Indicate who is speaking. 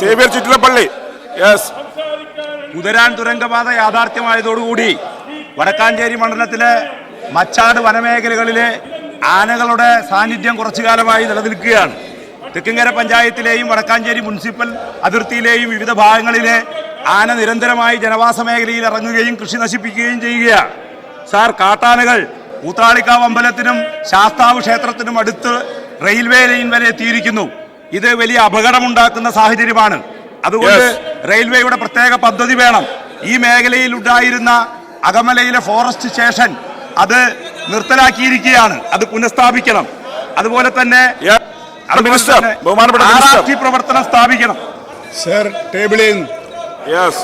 Speaker 1: Xavier Chittilappilly. Yes
Speaker 2: Kuthiran തുരങ്കപാത യാഥാർത്ഥ്യമായതോടുകൂടി വടക്കാഞ്ചേരി മണ്ഡലത്തിലെ മച്ചാട് വനമേഖലകളിലെ ആനകളുടെ സാന്നിധ്യം കുറച്ചു കാലമായി നിലനിൽക്കുകയാണ്. തെക്കിങ്കര പഞ്ചായത്തിലെയും വടക്കാഞ്ചേരി മുനിസിപ്പൽ അതിർത്തിയിലെയും വിവിധ ഭാഗങ്ങളിലെ ആന നിരന്തരമായി ജനവാസ മേഖലയിൽ ഇറങ്ങുകയും കൃഷി നശിപ്പിക്കുകയും ചെയ്യുകയാണ്. സാർ കാട്ടാനകൾ കൂത്താളിക്കാവ് അമ്പലത്തിനും ശാസ്താവ് ക്ഷേത്രത്തിനും അടുത്ത് റെയിൽവേ ലൈൻ വരെ എത്തിയിരിക്കുന്നു. ഇത് വലിയ അപകടമുണ്ടാക്കുന്ന സാഹചര്യമാണ്. അതുകൊണ്ട് റെയിൽവേയുടെ പ്രത്യേക പദ്ധതി വേണം. ഈ മേഖലയിൽ ഉണ്ടായിരുന്ന അകമലയിലെ ഫോറസ്റ്റ് സ്റ്റേഷൻ അത് നിർത്തലാക്കിയിരിക്കുകയാണ്. അത് പുനഃസ്ഥാപിക്കണം. അതുപോലെ തന്നെ പ്രവർത്തനം സ്ഥാപിക്കണം.
Speaker 3: സർ ടേബിളിൽ
Speaker 1: യെസ്